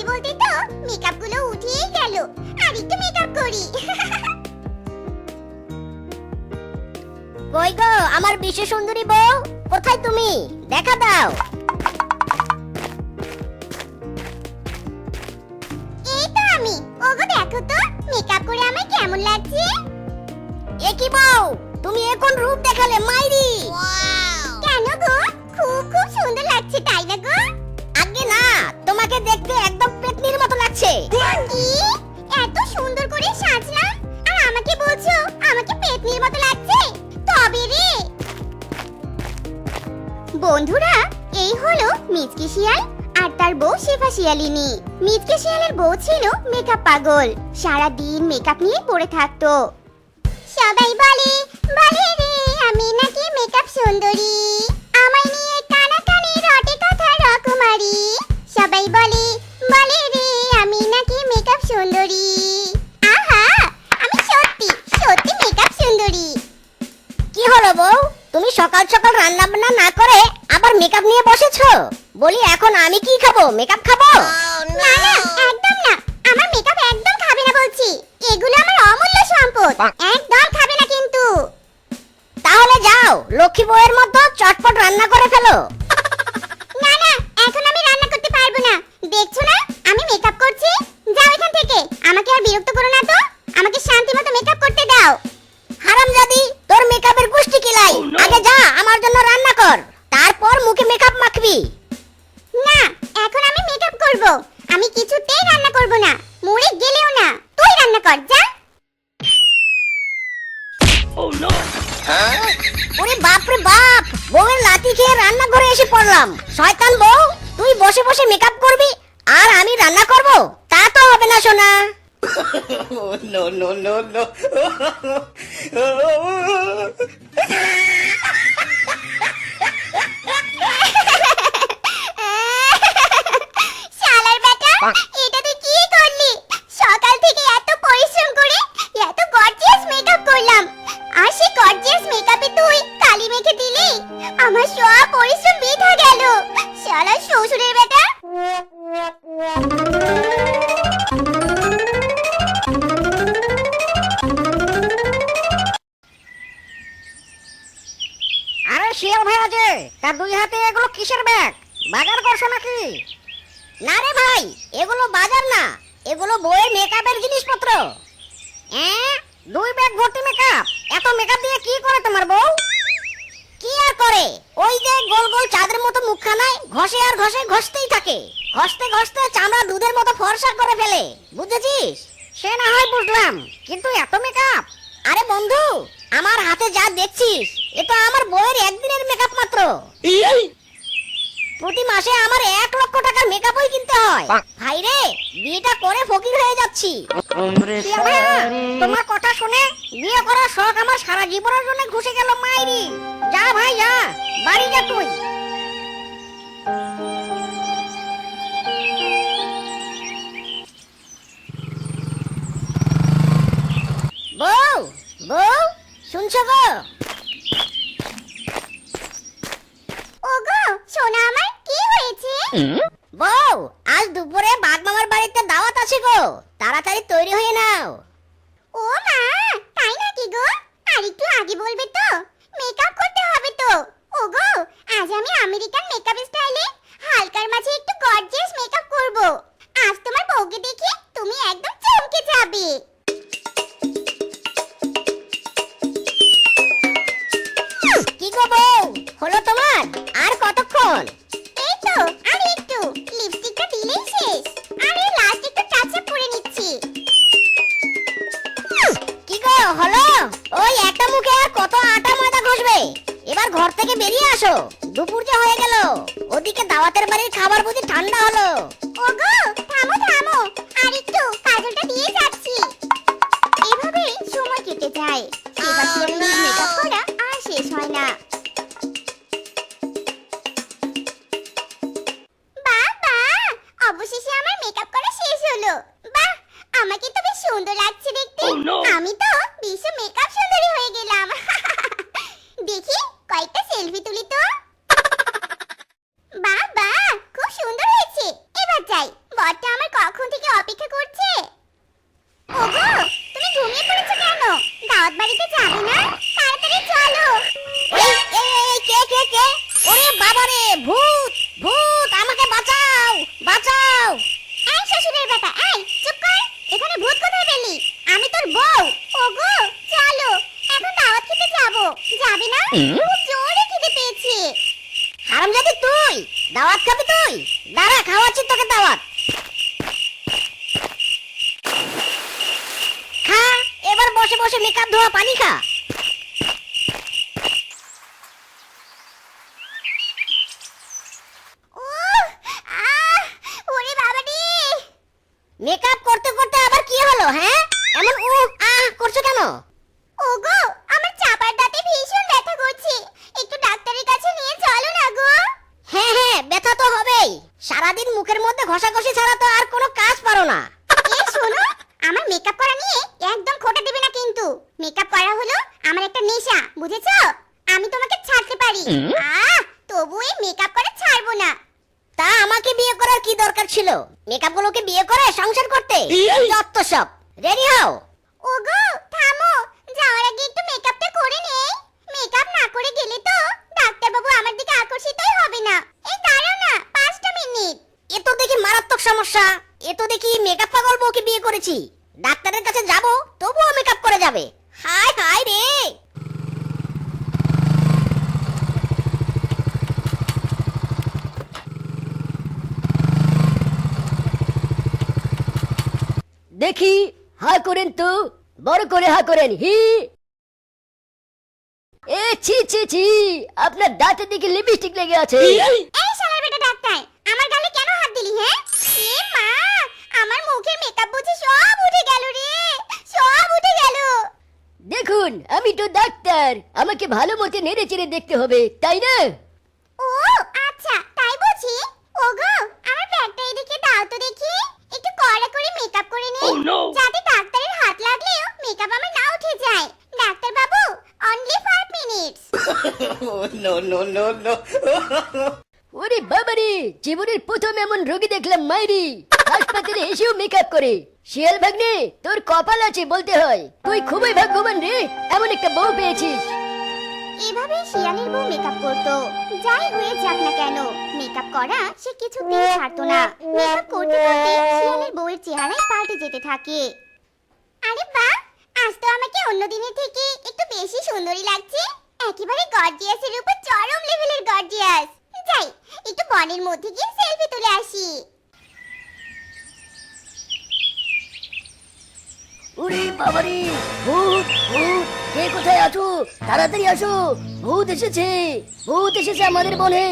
বলতে বলতে তো মেকআপগুলো উঠেই গেল। আর একটু মেকআপ করি। কই গো আমার বিশ্ব সুন্দরী বউ কোথায় তুমি? দেখা দাও। এই তো আমি। ওগো দেখো তো মেকআপ করে আমার কেমন লাগছে? এ কি বউ তুমি এখন রূপ দেখালে মাইরি। কেন মিচকে শিয়াল আর তার বউ শেফা শিয়ালিনী। মিচকে শিয়ালের বউ ছিল মেকআপ পাগল। সারা দিন মেকআপ নিয়ে পড়ে থাকতো। সবাই বলে বলে রে, আমি নাকি মেকআপ সুন্দরী। আমায় নিয়ে কানাকানি রটে কথা রকমারি। সবাই বলে বলে বলি এখন আমি কি খাব? মেকআপ খাব? না না একদম না। আমার মেকআপ একদম খাবে না বলছি। এগুলো আমার অমূল্য সম্পদ। একদম খাবে না কিন্তু। তাহলে যাও লক্ষ্মী বউয়ের মতো চটপট রান্না করে ফেলো। না না এখন আমি রান্না করতে পারব না। দেখছ না আমি মেকআপ করছি। যাও এখান থেকে। আমাকে আর বিরক্ত করো না তো। আমাকে শান্তি মতো মেকআপ করতে দাও। হারামজাদি তোর মেকআপের গুষ্টি কিলাই আগে যা আমার জন্য রান্না কর। তারপর মুখে মেকআপ মাখবি। না এখন আমি মেকআপ করব। আমি কিছুতেই রান্না করব না। মরে গেলেও না। তুই রান্না কর যা। ওরে বাপ রে বাপ বউয়ের লাঠি খেয়ে রান্না করে এসে পড়লাম। শয়তান বউ তুই বসে বসে মেকআপ করবি আর আমি রান্না করব? তা তো হবে না সোনা। no, no, no, no. আরে শিয়াল ভাই আছে, তার দুই হাতে এগুলো কিসের ব্যাগ? বাজার করছ নাকি? না রে ভাই, এগুলো বাজার না, এগুলো বইয়ের মেকআপের জিনিসপত্র। দুই ব্যাগ ভর্তি মেকআপ, এত মেকআপ দিয়ে কি করে তোমার বউ? কি আর করে। ওই যে গোল গোল চাঁদের মতো মুখখানায় ঘষে আর ঘষে ঘষতেই থাকে। ঘষতে ঘষতে চামড়া দুধের মতো ফর্সা করে ফেলে। বুঝেছিস? সে না হয় বুঝলাম কিন্তু এত মেকআপ আরে বন্ধু আমার হাতে যা দেখছিস এটা আমার বউয়ের একদিনের মেকআপ মাত্র। প্রতি মাসে আমার এক লক্ষ টাকার মেকআপই কিনতে হয়। ভাই রে বিয়েটা করে ফকির হয়ে যাচ্ছি। তোমার কথা শুনে বিয়ে করার শখ আমার সারা জীবনের জন্য ঘুষে গেল মাইরি। ভাই যা বাড়ি যা তুই। বউ বউ শুনছো গো? ওগো সোনা আমার কি হয়েছে? বউ আজ দুপুরে বাঘ মামার বাড়িতে দাওয়াত আছে গো। তাড়াতাড়ি তৈরি হয়ে নাও। ও মা তাই নাকি গো? আর একটু আগে বলবে তো। মেকআপ করতে হবে তো। ওগো আজ আমি আমেরিকান মেকআপ স্টাইলে হালকার মাঝে একটু গর্জিয়াস মেকআপ করব। আজ তোমার বউকে দেখে তুমি একদম চমকে যাবে। কি গো বউ? হলো তোমার? আর কতক্ষণ? এই তো আর একটু। লিপস্টিকটা দিলেই শেষ। আরে লাস্ট একটু টাচ আপ করে নিচ্ছি। কি গো হলো? ওই একটা মুখে আর কত আটা ময়দা এবার ঘর থেকে বেরিয়ে আসো। দুপুর যে হয়ে গেল। ওদিকে দাওয়াতের বাড়ির খাবার বুঝি ঠান্ডা হলো। ওগো, থামো থামো। আর একটু কাজলটা দিয়ে যাচ্ছি। এভাবে সময় কেটে যায়। এবার আর শেষ হয় না। কয়েকটা সেলফি তুলি তো বাবা খুব সুন্দর হয়েছে এবার যাই বরটা আমার খুব জোরে খিদে পেয়েছে হারামজাদি তুই দাওয়াত খাবি তুই দাঁড়া খাওয়াচ্ছি তোকে দাওয়াত খা এবার বসে বসে মেকআপ ধোয়া পানি খা মেকআপ করতে করতে আবার কি হলো হ্যাঁ? এমন আহ করছ কেন? ওগো আমার চাপার দাঁতে ভীষণ ব্যথা করছে। একটু ডাক্তারের কাছে নিয়ে চলো না গো। হ্যাঁ হ্যাঁ ব্যথা তো হবেই। সারাদিন মুখের মধ্যে ঘষাঘষি ছাড়া তো আর কোনো কাজ পারো না। এই শোনো আমার মেকআপ করা নিয়ে একদম খোটা দেবে না কিন্তু মেকআপ করা হলো আমার একটা নেশা বুঝেছ? আমি তোমাকে ছাড়তে পারি। আহ তবু এই মেকআপ করে ছাড়বো না। তা আমাকে বিয়ে করার কি দরকার ছিল? মেকআপ গুলোকে বিয়ে করে সংসার করতে? যত সব। রেডি হও। ওগো থামো। যাওয়ার আগে একটু মেকআপটা করে নেই। মেকআপ না করে গেলে তো ডাক্তারবাবু আমার দিকে আকর্ষিতই হবে না। এই দাঁড়াও না পাঁচটা মিনিট। এ তো দেখি মারাত্মক সমস্যা। এ তো দেখি মেকআপ পাগল বউকে বিয়ে করেছি। ডাক্তারের কাছে যাব তবুও মেকআপ করে যাবে। হাই হাই রে! দেখি হা করেন তো বড় করে হা করেন হি। এ ছি ছি ছি আপনার দাঁতের দিকে লিপস্টিক লেগে আছে। এই শালার বেটা ডাক্তার আমার গালে কেন হাত দিলি হ্যাঁ? এ মা আমার মুখের মেকআপ বুঝি সব উঠে গেল রে সব উঠে গেল। দেখুন আমি তো ডাক্তার আমাকে ভালো মতো নেড়ে চেড়ে দেখতে হবে তাই না ও আচ্ছা তাই বুঝি ওগো আমার ব্যাগটা এদিকে দাও তো দেখি একটু কড়া করে মেকআপ করে নেই যাতে ডাক্তারের হাত লাগলেও মেকআপ আমার না উঠে যায় ডাক্তার বাবু only 5 minutes No, no, no, no. ওরে বাবারে জীবনের প্রথম এমন রোগী দেখলাম মাইরি। হাসপাতালে এসেও মেকআপ করে। শিয়াল ভাগ্নে তোর কপাল আছে বলতে হয়। তুই খুবই ভাগ্যবান রে এমন একটা বউ পেয়েছিস। এভাবে শিয়ালের বউ মেকআপ করতো। যাই হয়ে যাক না কেন মেকআপ করা সে কিছুতেই ছাড়তো না। মেকআপ করতে করতে শিয়ালের বউয়ের চেহারাই পাল্টে যেতে থাকে। আরে বাহ আজ তো আমাকে অন্য দিনের থেকে একটু বেশি সুন্দরী লাগছে। গর্জিয়াসের উপর চরম লেভেলের গর্জিয়াস যাই একটু বনের মধ্যে গিয়ে সেলফি তুলে আসি। ওরে বাবারে ভূত ভূত কে কোথায় আছো? তাড়াতাড়ি আসো। ভূত এসেছে ভূত এসেছে আমাদের বনে।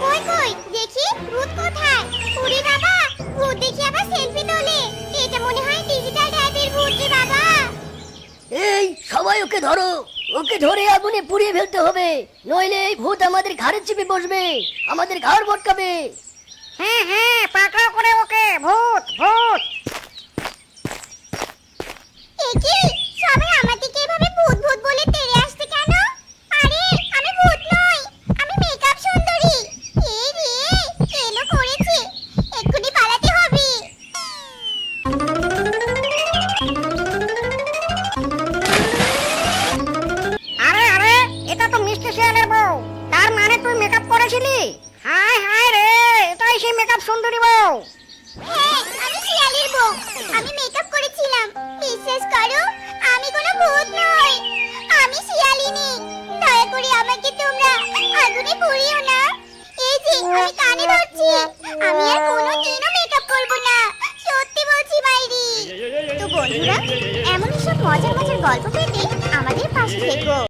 কই কই দেখি ভূত কোথায়? ওরে বাবা ভূত দেখি আবার সেলফি তোলে। এটা মনে হয় ডিজিটাল ট্যাবের ভূত রে বাবা। এই সবাই ওকে ধরো। ওকে ধরে আগুনে পুড়িয়ে ফেলতে হবে। নইলে এই ভূত আমাদের ঘাড়ে চেপে বসবে। আমাদের ঘাড় ভটকাবে হ্যাঁ হ্যাঁ করেছিলি হাই হাই রে, এটাই সেই মেকআপ সুন্দরী বউ। হ্যাঁ আমি শিয়ালের বউ। আমি মেকআপ করেছিলাম। বিশ্বাস করো, আমি কোনো ভূত নই। আমি শিয়ালিনী। দয়া করে আমাকে তোমরা আগুনে পুড়িও না। এই যে, আমি কানে ধরছি। আমি আর কোনো দিনও মেকআপ করব না। সত্যি বলছি বাইরি তো বন্ধুরা, এমন সব মজার মজার গল্প পেতে আমাদের পাশে থেকো।